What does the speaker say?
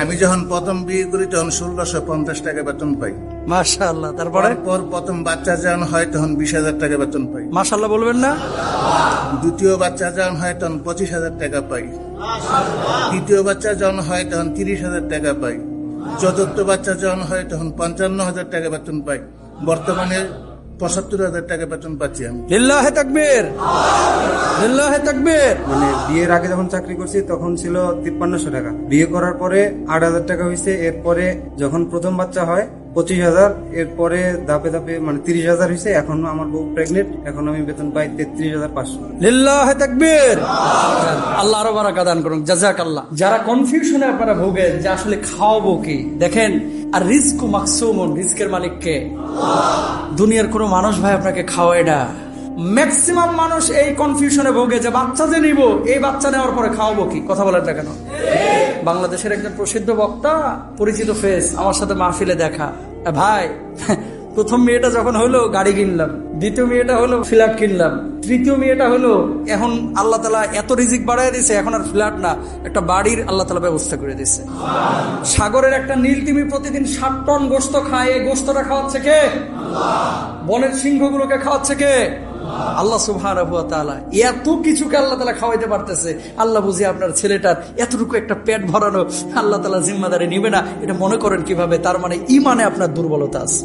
আমি যখন প্রথম বিয়ে করি তখন ষোলোশো পঞ্চাশ টাকা বেতন পাই। মাশাআল্লাহ তারপরে? পর প্রথম বাচ্চা যখন হয় তখন বিশ হাজার টাকা বেতন পাই। মাশাআল্লাহ বলবেন না? দ্বিতীয় বাচ্চা যখন হয় তখন পঁচিশ হাজার টাকা পাই। তৃতীয় বাচ্চা যখন হয় তখন তিরিশ হাজার টাকা পাই। চতুর্থ বাচ্চা যখন হয় তখন পঞ্চান্ন হাজার টাকা বেতন পাই। বর্তমানে পঁচাত্তর হাজার টাকা বেতন পাচ্ছি আমি। লিল্লাহে তাকবীর। লিল্লাহে তাকবীর। মানে বিয়ের আগে যখন চাকরি করছি তখন ছিল তিপ্পান্নশো টাকা। বিয়ে করার পরে আট হাজার টাকা হয়েছে এরপরে যখন প্রথম বাচ্চা হয় পঁচিশ হাজার এরপরে ধাপে ধাপে মানে তিরিশ হাজার হয়েছে এখন আমার বউ প্রেগনেন্ট এখন আমি বেতন পাই তেত্রিশ হাজার পাঁচশো। লিল্লাহে তাকবীর! আল্লাহ। আরও বারাকা দান করুন জাজাক আল্লাহ যারা কনফিউশনে আপনারা ভোগেন যে আসলে খাওয়াবো কি দেখেন আর রিস্ক মাকসুমুন রিস্কের মালিককে দুনিয়ার কোনো মানুষ ভাই আপনাকে খাওয়ায় না। ম্যাক্সিমাম মানুষ এই কনফিউশনে ভোগে যে বাচ্চা যে নিব এই বাচ্চা নেওয়ার পরে খাওয়াবো কি? কথা বলেন না কেন? বাংলাদেশের একজন প্রসিদ্ধ বক্তা পরিচিত ফেস আমার সাথে মাহফিলে দেখা। ভাই, প্রথম মেয়েটা যখন হলো গাড়ি কিনলাম, দ্বিতীয় মেয়েটা হলো ফ্ল্যাট কিনলাম, তৃতীয় মেয়েটা হলো এখন আল্লাহ তালা এত রিজিক বাড়াই দিছে, এখন আর ফ্ল্যাট না, একটা বাড়ির আল্লাহ তালা ব্যবস্থা করে দিছে। সাগরের একটা নীল তিমি প্রতিদিন ষাট টন গোস্ত খায়, এই গোস্তটা খাওয়াচ্ছে কে? বনের সিংহগুলোকে খাওয়াচ্ছে কে? আল্লাহ সুহার এত কিছুকে আল্লাহ তালা খাওয়াইতে পারতেছে। আল্লাহ বুঝি আপনার ছেলেটার এতটুকু একটা পেট ভরানো আল্লাহ তালা জিম্মাদারি নিবে না। এটা মনে করেন কীভাবে? তার মানে ইমানে আপনার দুর্বলতা আছে।